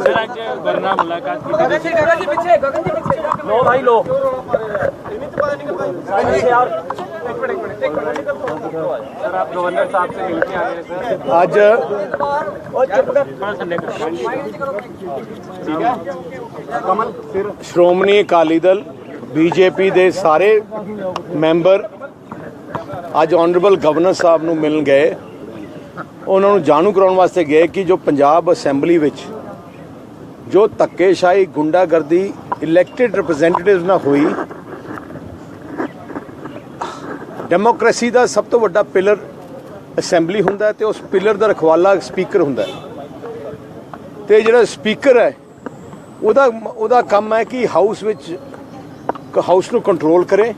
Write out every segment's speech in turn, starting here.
Sir आज वरना मुलाकात की गगन जी गगन जी पीछे गगन जी पीछे लो भाई लो सर आप गवर्नर साहब से मिलके आए हैं सर ਅੱਜ थोड़ा सा लेकर ठीक है कमल फिर ਸ਼੍ਰੋਮਣੀ ਅਕਾਲੀ ਦਲ ਬੀਜੇਪੀ ਦੇ ਸਾਰੇ ਮੈਂਬਰ ਅੱਜ ਆਨਰੇਬਲ ਗਵਰਨਰ ਸਾਹਿਬ ਨੂੰ ਮਿਲਣ ਗਏ। ਉਹਨਾਂ ਨੂੰ ਜਾਣੂ ਕਰਾਉਣ ਵਾਸਤੇ ਗਏ ਕਿ ਜੋ ਪੰਜਾਬ ਅਸੈਂਬਲੀ ਵਿੱਚ ਜੋ ਧੱਕੇਸ਼ਾਹੀ, ਗੁੰਡਾਗਰਦੀ ਇਲੈਕਟਿਡ ਰਿਪਰੈਜ਼ੈਂਟੇਟਿਵਸ ਨਾਲ ਹੋਈ ਡੈਮੋਕ੍ਰੇਸੀ ਦਾ ਸਭ ਤੋਂ ਵੱਡਾ ਪਿਲਰ ਅਸੈਂਬਲੀ ਹੁੰਦਾ ਹੈ ਤੇ ਉਸ ਪਿਲਰ ਦਾ ਰਖਵਾਲਾ ਸਪੀਕਰ ਹੁੰਦਾ ਹੈ। ਤੇ ਜਿਹੜਾ ਸਪੀਕਰ ਹੈ, ਉਹਦਾ ਉਹਦਾ ਕੰਮ ਹੈ ਕਿ ਹਾਊਸ ਵਿੱਚ ਹਾਊਸ ਨੂੰ ਕੰਟਰੋਲ ਕਰੇ।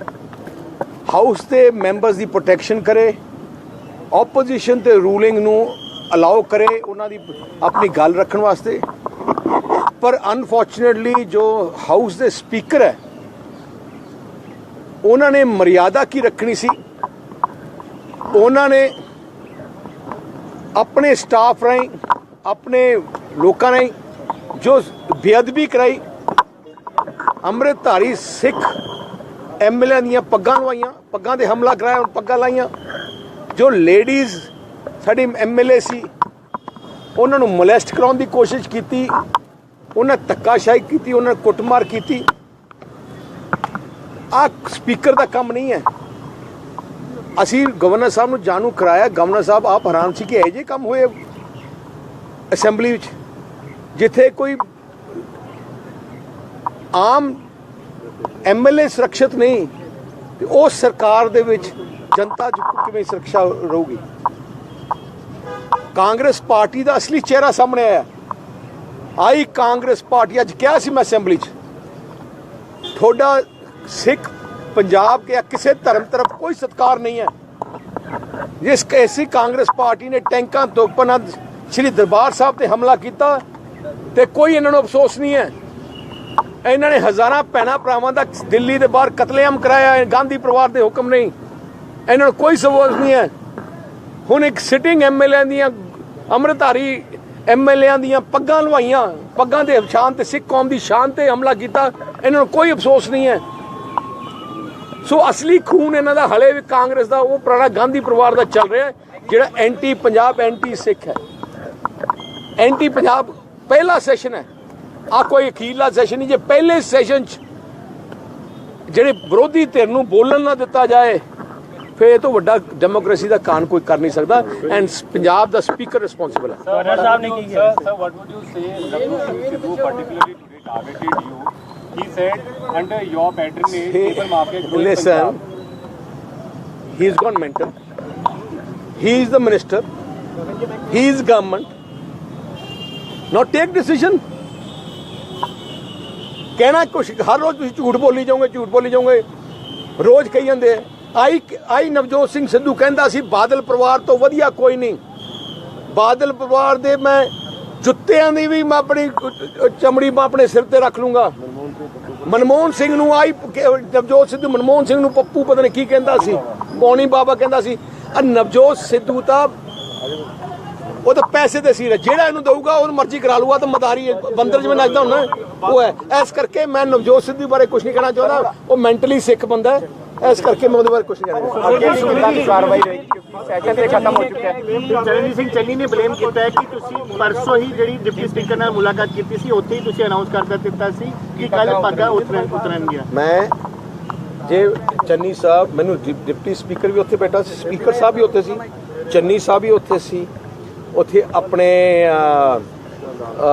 ਹਾਊਸ ਦੇ ਮੈਂਬਰਸ ਦੀ ਪ੍ਰੋਟੈਕਸ਼ਨ ਕਰੇ ਆਪੋਜੀਸ਼ਨ ਤੇ ਰੂਲਿੰਗ ਨੂੰ ਅਲਾਉ ਕਰੇ ਉਹਨਾਂ ਦੀ ਆਪਣੀ ਗੱਲ ਰੱਖਣ ਵਾਸਤੇ। ਪਰ ਅਨਫੋਰਚੂਨੇਟਲੀ ਜੋ ਹਾਊਸ ਦੇ ਸਪੀਕਰ ਹੈ, ਉਹਨਾਂ ਨੇ ਮਰਿਆਦਾ ਕੀ ਰੱਖਣੀ ਸੀ? ਉਹਨਾਂ ਨੇ ਆਪਣੇ ਸਟਾਫ ਰਾਹੀਂ, ਆਪਣੇ ਲੋਕਾਂ ਰਾਹੀਂ ਜੋ ਬੇਅਦਬੀ ਕਰਾਈ, ਅੰਮ੍ਰਿਤਧਾਰੀ ਸਿੱਖ ਐਮਐਲਏ ਦੀਆਂ ਪੱਗਾਂ ਲਵਾਈਆਂ, ਪੱਗਾਂ ਤੇ ਹਮਲਾ ਕਰਾਇਆ ਪੱਗਾਂ ਲਾਈਆਂ। ਜੋ ਲੇਡੀਜ਼ ਸਾਡੀ ਐਮਐਲਏ ਸੀ, ਉਹਨਾਂ ਨੂੰ ਮੋਲੈਸਟ ਕਰਾਉਣ ਦੀ ਕੋਸ਼ਿਸ਼ ਕੀਤੀ, ਉਹਨਾਂ ਧੱਕਾਸ਼ਾਹੀ ਕੀਤੀ, ਉਹਨਾਂ ਨੇ ਕੁੱਟਮਾਰ ਕੀਤੀ। ਆ ਸਪੀਕਰ ਦਾ ਕੰਮ ਨਹੀਂ ਹੈ। ਅਸੀਂ ਗਵਰਨਰ ਸਾਹਿਬ ਨੂੰ ਜਾਣੂ ਕਰਾਇਆ ਗਵਰਨਰ ਸਾਹਿਬ ਆਪ ਹੈਰਾਨ ਸੀ ਕਿ ਇਹ ਜੇ ਕੰਮ ਹੋਏ ਅਸੈਂਬਲੀ ਵਿੱਚ, ਜਿੱਥੇ ਕੋਈ ਆਮ ਐਮਐਲਏ ਸੁਰੱਖਿਅਤ ਨਹੀਂ, ਤੇ ਉਸ ਸਰਕਾਰ ਦੇ ਵਿੱਚ ਜਨਤਾ ਚ ਕਿਵੇਂ ਸੁਰੱਖਿਆ ਰਹੂਗੀ? ਕਾਂਗਰਸ ਪਾਰਟੀ ਦਾ ਅਸਲੀ ਚਿਹਰਾ ਸਾਹਮਣੇ ਆਇਆ। ਆਈ ਕਾਂਗਰਸ ਪਾਰਟੀ, ਅੱਜ ਕਿਹਾ ਸੀ ਮੈਂ ਅਸੈਂਬਲੀ 'ਚ, ਤੁਹਾਡਾ ਸਿੱਖ ਪੰਜਾਬ ਕੇ ਕਿਸੇ ਧਰਮ ਤਰਫ ਕੋਈ ਸਤਕਾਰ ਨਹੀਂ ਹੈ। ਜਿਸ ਐਸੀ ਕਾਂਗਰਸ ਪਾਰਟੀ ਨੇ ਟੈਂਕਾਂ ਤੋਪਾਂ ਨਾਲ ਸ੍ਰੀ ਦਰਬਾਰ ਸਾਹਿਬ ਤੇ ਹਮਲਾ ਕੀਤਾ, ਤੇ ਕੋਈ ਇਹਨਾਂ ਨੂੰ ਅਫਸੋਸ ਨਹੀਂ ਹੈ। ਇਹਨਾਂ ਨੇ ਹਜ਼ਾਰਾਂ ਭੈਣਾਂ ਭਰਾਵਾਂ ਦਾ ਦਿੱਲੀ ਦੇ ਬਾਹਰ ਕਤਲੇਆਮ ਕਰਾਇਆ ਹੈ, ਗਾਂਧੀ ਪਰਿਵਾਰ ਦੇ ਹੁਕਮ ਨਹੀਂ। ਇਹਨਾਂ ਨੂੰ ਕੋਈ ਸਬੂਤ ਨਹੀਂ ਹੈ। ਹੁਣ ਇੱਕ ਸਿਟਿੰਗ ਐਮਐਲਏ ਦੀਆਂ, ਅੰਮ੍ਰਿਤਧਾਰੀ ਐਮਐਲਏਆਂ ਦੀਆਂ ਪੱਗਾਂ ਲਵਾਈਆਂ ਪੱਗਾਂ ਦੇ ਸ਼ਾਨ ਤੇ ਸਿੱਖ ਕੌਮ ਦੀ ਸ਼ਾਨ ਤੇ ਹਮਲਾ ਕੀਤਾ, ਇਹਨਾਂ ਨੂੰ ਕੋਈ ਅਫਸੋਸ ਨਹੀਂ ਹੈ। ਸੋ ਅਸਲੀ ਖੂਨ ਇਹਨਾਂ ਦਾ ਹਲੇ ਵੀ ਕਾਂਗਰਸ ਦਾ, ਉਹ ਪੁਰਾਣਾ ਗਾਂਧੀ ਪਰਿਵਾਰ ਦਾ ਚੱਲ ਰਿਹਾ ਜਿਹੜਾ ਐਂਟੀ ਪੰਜਾਬ, ਐਂਟੀ ਸਿੱਖ ਹੈ। ਐਂਟੀ ਪੰਜਾਬ ਪਹਿਲਾ ਸੈਸ਼ਨ ਹੈ। ਆ ਕੋਈ ਅਖੀਰਲਾ ਸੈਸ਼ਨ ਨਹੀਂ ਜੇ ਪਹਿਲੇ ਸੈਸ਼ਨ 'ਚ ਜਿਹੜੇ ਵਿਰੋਧੀ ਧਿਰ ਨੂੰ ਬੋਲਣ ਨਾ ਦਿੱਤਾ ਜਾਏ ਫਿਰ ਇਹ ਤੋਂ ਵੱਡਾ ਡੈਮੋਕ੍ਰੇਸੀ ਦਾ ਕਾਨ ਕੋਈ ਕਰ ਨਹੀਂ ਸਕਦਾ। ਐਂਡ ਪੰਜਾਬ ਦਾ ਸਪੀਕਰ ਰਿਸਪੌਂਸਿਬਲ ਹੈ ਗਵਰਨਰ ਸਾਹਿਬ ਨੇ ਕੀ ਕਿਹਾ? Sir what would you say Ravneet to particularly today targeted you he said under your patronage labor market growth listen. He has gone mental he is the minister. He is government. Now take decision. ਕਹਿਣਾ ਕੁਛ, ਹਰ ਰੋਜ਼ ਤੁਸੀਂ ਝੂਠ ਬੋਲੀ ਜਾਓਗੇ, ਝੂਠ ਬੋਲੀ ਜਾਓਗੇ ਰੋਜ਼ ਕਹੀ ਜਾਂਦੇ ਆ। ਆਈ ਆਈ ਨਵਜੋਤ ਸਿੰਘ ਸਿੱਧੂ ਕਹਿੰਦਾ ਸੀ, ਬਾਦਲ ਪਰਿਵਾਰ ਤੋਂ ਵਧੀਆ ਕੋਈ ਨਹੀਂ ਬਾਦਲ ਪਰਿਵਾਰ ਦੇ ਮੈਂ ਜੁੱਤਿਆਂ ਦੀ ਵੀ ਮੈਂ ਆਪਣੀ ਚਮੜੀ ਮੈਂ ਆਪਣੇ ਸਿਰ ਤੇ ਰੱਖ ਲੂੰਗਾ ਮਨਮੋਹਨ ਸਿੰਘ ਨੂੰ ਆਈ ਨਵਜੋਤ ਸਿੱਧੂ, ਮਨਮੋਹਨ ਸਿੰਘ ਨੂੰ ਪੱਪੂ ਪਤਾ ਨਹੀਂ ਕੀ ਕਹਿੰਦਾ ਸੀ, ਪੌਣੀ ਬਾਬਾ ਕਹਿੰਦਾ ਸੀ ਆ ਨਵਜੋਤ ਸਿੱਧੂ ਤਾਂ ਉਹ ਤਾਂ ਪੈਸੇ ਦੇ ਸੀ ਜਿਹੜਾ ਇਹਨੂੰ ਦਊਗਾ ਉਹਨੂੰ ਮਰਜ਼ੀ ਕਰਾ ਲੂਗਾ ਤਾਂ ਮਦਾਰੀ ਬੰਦਰ ਜਿਵੇਂ ਨੱਚਦਾ ਹੁੰਦਾ ਉਹ ਹੈ। ਇਸ ਕਰਕੇ ਮੈਂ ਨਵਜੋਤ ਸਿੱਧੂ ਬਾਰੇ ਕੁਝ ਨਹੀਂ ਕਹਿਣਾ ਚਾਹੁੰਦਾ। ਉਹ ਮੈਂਟਲੀ ਸਿੱਖ ਬੰਦਾ ਹੈ। ਇਸ ਕਰਕੇ ਮੈਂ ਉਹਦੇ ਬਾਰੇ ਕੁਝ ਨਹੀਂ ਕਹਿਣਾ ਅੱਗੇ ਸੁਣੀਦਾ ਦੀ ਕਾਰਵਾਈ ਰਹੇਗੀ ਸੈਸ਼ਨ ਤੇ ਖਤਮ ਹੋ ਚੁੱਕਿਆ। ਹੈ ਚਰਨਜੀਤ ਸਿੰਘ ਚੰਨੀ ਨੇ ਬਲੇਮ ਕੀਤਾ ਹੈ ਕਿ ਤੁਸੀਂ ਪਰਸੋਂ ਹੀ ਜਿਹੜੀ ਡਿਪਟੀ ਸਪੀਕਰ ਨਾਲ ਮੁਲਾਕਾਤ ਕੀਤੀ ਸੀ ਉੱਥੇ ਹੀ ਤੁਸੀਂ ਅਨਾਉਂਸ ਕਰ ਦਿੱਤਾ ਸੀ ਕਿ ਕੱਲ ਪਾਗਾ ਉਤਰਨ ਉਤਰਨਗੀਆਂ। ਮੈਂ ਜੇ ਚੰਨੀ ਸਾਹਿਬ ਮੈਨੂੰ ਡਿਪਟੀ ਸਪੀਕਰ ਵੀ ਉੱਥੇ ਬੈਠਾ ਸੀ ਸਪੀਕਰ ਸਾਹਿਬ ਵੀ ਉੱਥੇ ਸੀ ਚੰਨੀ ਸਾਹਿਬ ਵੀ ਉੱਥੇ ਸੀ। ਉੱਥੇ ਆਪਣੇ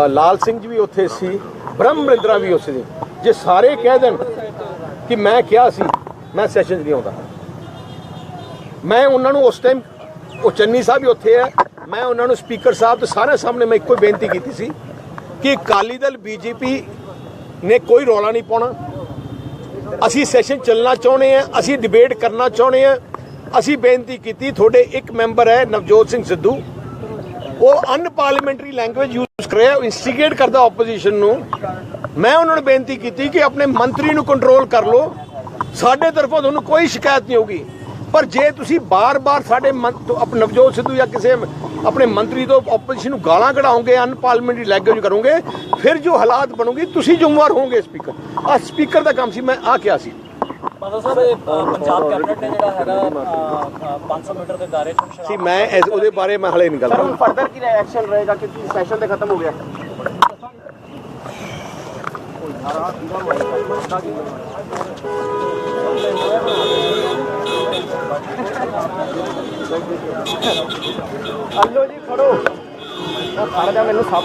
ਲਾਲ ਸਿੰਘ ਜੀ ਵੀ ਉੱਥੇ ਸੀ ਬ੍ਰਹਮਰਿੰਦਰਾ ਵੀ ਉੱਥੇ ਸੀ ਜੇ ਸਾਰੇ ਕਹਿ ਦੇਣ ਕਿ ਮੈਂ ਕਿਹਾ ਸੀ, ਮੈਂ ਸੈਸ਼ਨ 'ਚ ਨਹੀਂ ਆਉਂਦਾ। ਮੈਂ ਉਹਨਾਂ ਨੂੰ ਉਸ ਟਾਈਮ ਉਹ ਚੰਨੀ ਸਾਹਿਬ ਵੀ ਉੱਥੇ ਹੈ, ਮੈਂ ਉਹਨਾਂ ਨੂੰ ਸਪੀਕਰ ਸਾਹਿਬ ਤੇ ਸਾਰੇ ਸਾਹਮਣੇ ਮੈਂ ਇੱਕੋ ਹੀ ਬੇਨਤੀ ਕੀਤੀ ਸੀ ਕਿ ਅਕਾਲੀ ਦਲ, ਬੀਜੇਪੀ ਨੇ ਕੋਈ ਰੌਲਾ ਨਹੀਂ ਪਾਉਣਾ। ਅਸੀਂ ਸੈਸ਼ਨ ਚੱਲਣਾ ਚਾਹੁੰਦੇ ਆ ਅਸੀਂ ਡਿਬੇਟ ਕਰਨਾ ਚਾਹੁੰਦੇ ਆ ਅਸੀਂ ਬੇਨਤੀ ਕੀਤੀ, ਤੁਹਾਡੇ ਇੱਕ ਮੈਂਬਰ ਹੈ ਨਵਜੋਤ ਸਿੰਘ ਸਿੱਧੂ। ਉਹ ਅਨਪਾਰਲੀਮੈਂਟਰੀ ਲੈਂਗੁਏਜ ਯੂਜ਼ ਕਰ ਰਿਹਾ ਇਨਸਟੀਗੇਟ ਕਰਦਾ ਆਪੋਜੀਸ਼ਨ ਨੂੰ। ਮੈਂ ਉਹਨਾਂ ਨੂੰ ਬੇਨਤੀ ਕੀਤੀ ਕਿ ਆਪਣੇ ਮੰਤਰੀ ਨੂੰ ਕੰਟਰੋਲ ਕਰ ਲਓ। ਸਾਡੇ ਤਰਫੋਂ ਤੁਹਾਨੂੰ ਕੋਈ ਸ਼ਿਕਾਇਤ ਨਹੀਂ ਹੋਊਗੀ। ਪਰ ਜੇ ਤੁਸੀਂ ਬਾਰ-ਬਾਰ ਸਾਡੇ ਨਵਜੋਤ ਸਿੱਧੂ ਜਾਂ ਕਿਸੇ ਆਪਣੇ ਮੰਤਰੀ ਤੋਂ ਆਪੋਜੀਸ਼ਨ ਨੂੰ ਗਾਲਾਂ ਕਢਾਓਗੇ ਅਨਪਾਰਲੀਮੈਂਟਰੀ ਲੈਂਗੁਏਜ ਕਰੋਗੇ, ਫਿਰ ਜੋ ਹਾਲਾਤ ਬਣੋਗੇ, ਤੁਸੀਂ ਜ਼ਿੰਮੇਵਾਰ ਹੋਵੋਗੇ ਸਪੀਕਰ ਆ ਸਪੀਕਰ ਦਾ ਕੰਮ ਸੀ, ਮੈਂ ਆ ਕਿਹਾ ਸੀ। ਮਾਤਾ ਸਾਹਿਬ ਇਹ, ਪੰਜਾਬ ਕੈਬਨਿਟ ਨੇ ਜਿਹੜਾ ਹੈਗਾ ਅ, ਅ, 500 ਮੀਟਰ ਦੇ ਦਾਇਰੇ ਚ ਸੀ ਮੈਂ ਇਸ- ਉਹਦੇ ਬਾਰੇ ਮੈਂ ਹਲੇ ਨਹੀਂ ਗੱਲ ਸਰ ਹੁਣ ਕਰਾਂ ਫਰਦਰ ਕੀ ਐਕਸ਼ਨ ਰਹੇਗਾ ਕਿਉਂਕਿ ਸੈਸ਼ਨ ਤੇ ਖਤਮ ਹੋ ਗਿਆ। ਅੱਲੋ ਜੀ ਖੜੋ ਉਹ ਖੜ ਜਾ ਮੈਨੂੰ ਸਭ